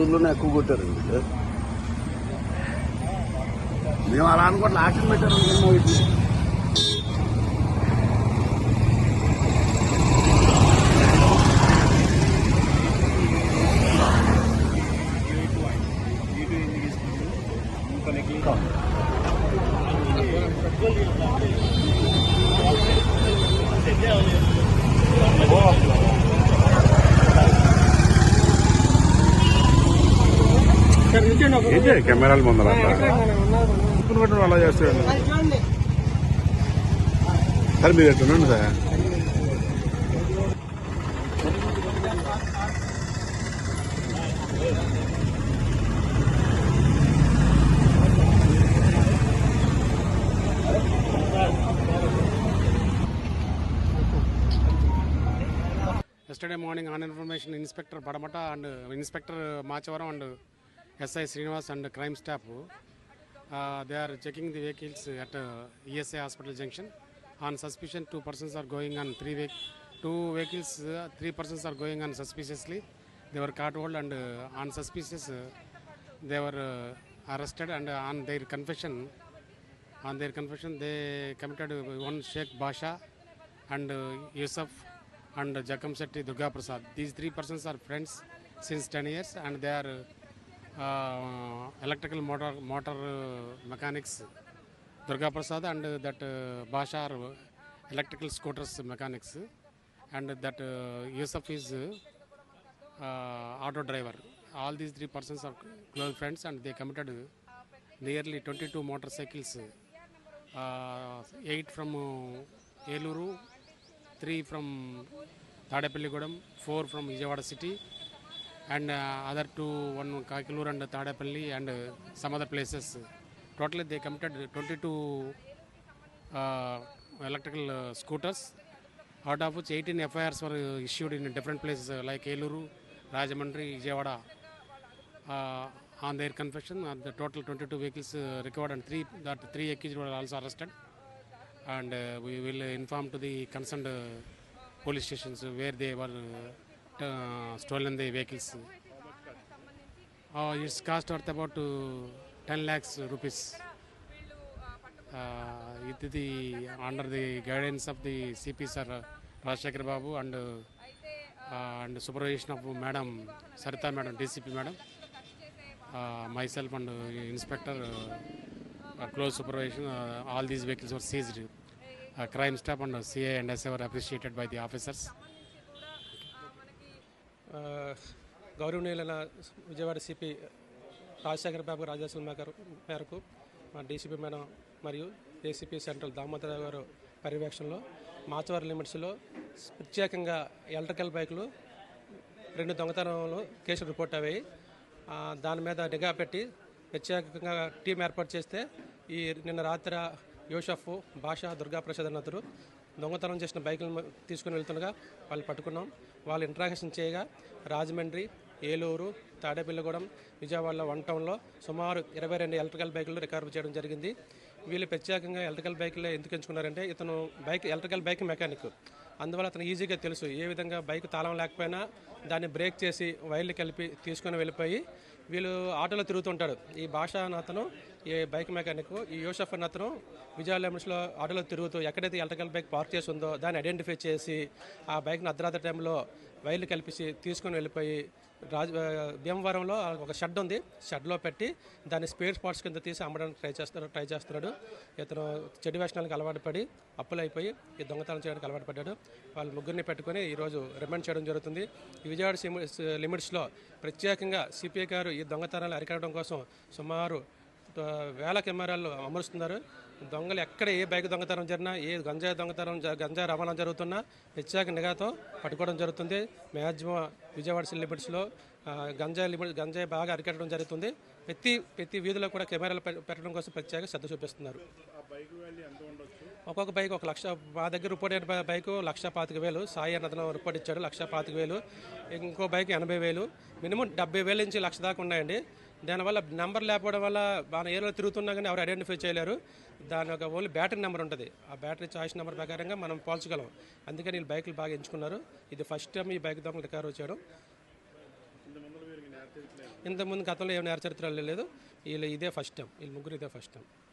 బెంగళూరులోనే ఎక్కువ కొట్టారు మేము అలా అనుకోవట్లే ఆటలు పెట్టారు ఏంటి కెమెరాలు ముందర అలా చేస్తాడు సార్ మీరు ఎట్లున్నాను sir yesterday morning on information inspector Patamata and inspector Machavaram and SI Srinivas and crime staff. Uh, they are checking the vehicles at uh, ESA hospital junction. On suspicion, two persons are going on three two vehicles, uh, three persons are going on suspiciously. They were caught hold and uh, on suspicious, uh, they were uh, arrested and uh, on their confession, on their confession, they committed one Sheikh Basha and uh, Yusuf and uh, Jakam Shetty Durga Prasad. These three persons are friends since 10 years and they are uh, electrical motor mechanics Durga Prasad and that uh, Bashar electrical scooters mechanics and that uh, Yusuf is uh, auto driver. All these three persons are close friends and they committed nearly 22 motorcycles, 8 from Eluru, 3 from Tadapalligodam, 4 from Vijayawada city and uh, other two, one Kakilur and Tadapalli and some other places. Totally they committed 22 uh, electrical uh, scooters, out of which 18 FIRs were issued in different places like Eluru, Rajahmundry, Vijayawada. On their confession, the total 22 vehicles recovered and three accused were also arrested. And we will inform to the concerned police stations where they were stolen the vehicles. Uh, its cost worth about uh, 10 lakhs rupees. Uh, under the guidance of the CP Sir Rajshekhar Babu and supervision of Madam Sarita Madam, DCP Madam, myself and Inspector, close supervision, all these vehicles were seized. Crime staff and CA and SA were appreciated by the officers. గౌరవనీయులైన Vijayawada CP Rajasekhar Babu రాజాసుల మేరకు మేరకు మా DCP madam మరియు ACP central Damodararao garu పర్యవేక్షణలో మాచవరం లిమిట్స్లో ప్రత్యేకంగా electrical బైకులు రెండు దొంగతనాలు కేసులు రిపోర్ట్ అయ్యాయి దాని మీద నిఘా పెట్టి ప్రత్యేకంగా టీం ఏర్పాటు చేస్తే ఈ నిన్న రాత్రి యూషఫ్ బాషా దుర్గా అన్నతరు దొంగతనం చేసిన బైకులను తీసుకుని వెళ్తుండగా వాళ్ళు పట్టుకున్నాం వాళ్ళు ఇంట్రాక్షన్ చేయగా రాజమండ్రి ఏలూరు తాడేపల్లిగూడెం విజయవాడలో వన్ టౌన్లో సుమారు ఇరవై రెండు ఎలక్ట్రికల్ బైకులు రికవర్ చేయడం జరిగింది వీళ్ళు ప్రత్యేకంగా ఎలక్ట్రికల్ బైక్లే ఎందుకు ఎంచుకున్నారంటే ఇతను బైక్ ఎలక్ట్రికల్ బైక్ మెకానిక్ అందువల్ల అతను ఈజీగా తెలుసు ఏ విధంగా బైక్ తాళం లేకపోయినా దాన్ని బ్రేక్ చేసి వైర్లు కలిపి తీసుకొని వెళ్ళిపోయి వీళ్ళు ఆటోలో తిరుగుతుంటారు ఈ భాష అతను ఈ బైక్ మెకానిక్ ఈ యూసఫ్ అని అతను విజయాలయంలో ఆటోలో తిరుగుతూ ఎక్కడైతే ఎలక్ట్రికల్ బైక్ పార్క్ చేసి ఉందో దాన్ని ఐడెంటిఫై చేసి ఆ బైక్ను అర్ధరాత్రి టైంలో వైర్లు కల్పించి తీసుకొని వెళ్ళిపోయి రాజు భీమవరంలో ఒక షెడ్ ఉంది షెడ్లో పెట్టి దాన్ని స్పేర్ స్పాట్స్ కింద తీసి అమ్మడానికి ట్రై చేస్తున్నాడు ట్రై చేస్తున్నాడు ఇతను చెడు వేషణాలకు అలవాటు పడి అప్పులు అయిపోయి ఈ దొంగతనం చేయడానికి అలవాటు పడ్డాడు వాళ్ళు ముగ్గురిని పెట్టుకొని ఈరోజు రిమాండ్ చేయడం జరుగుతుంది విజయవాడ లిమిట్స్లో ప్రత్యేకంగా సిపిఐ గారు ఈ దొంగతనాలు అరికట్టడం కోసం సుమారు వేల కెమెరాలు అమరుస్తున్నారు దొంగలు ఎక్కడ ఏ బైక్ దొంగతనం జరిగినా ఏ గంజాయి దొంగతనం గంజా రవాణా జరుగుతున్నా ప్రత్యేక నిఘాతో పట్టుకోవడం జరుగుతుంది మ్యాక్సిమం విజయవాడ లిమిట్స్లో గంజాయి లిమిట్ గంజాయి బాగా అరికట్టడం జరుగుతుంది ప్రతి ప్రతి వీధిలో కూడా కెమెరాలు పెట్టడం కోసం ప్రత్యేక శ్రద్ధ చూపిస్తున్నారు ఒక్కొక్క బైక్ ఒక లక్ష మా దగ్గర రిపోర్ట్ అయిన బైక్ లక్ష పాతిక వేలు సాయి అన్నదనం రిపోర్ట్ ఇచ్చాడు లక్ష పాతిక వేలు ఇంకో బైక్ ఎనభై వేలు మినిమం డెబ్బై వేల నుంచి లక్ష దాకా ఉన్నాయండి దానివల్ల నెంబర్ లేకపోవడం వల్ల మన ఏరియాలో తిరుగుతున్నా కానీ ఎవరు ఐడెంటిఫై చేయలేరు దాని ఒక ఓన్లీ బ్యాటరీ నెంబర్ ఉంటుంది ఆ బ్యాటరీ చాయిస్ నెంబర్ ప్రకారంగా మనం పోల్చగలం అందుకని వీళ్ళు బైకులు బాగా ఎంచుకున్నారు ఇది ఫస్ట్ టైం ఈ బైక్ దొంగలు రికార్ వచ్చాడు ఇంతకుముందు గతంలో ఏమైనా చరిత్రలు లేదు వీళ్ళు ఇదే ఫస్ట్ టైం వీళ్ళు ముగ్గురు ఇదే ఫస్ట్ టైం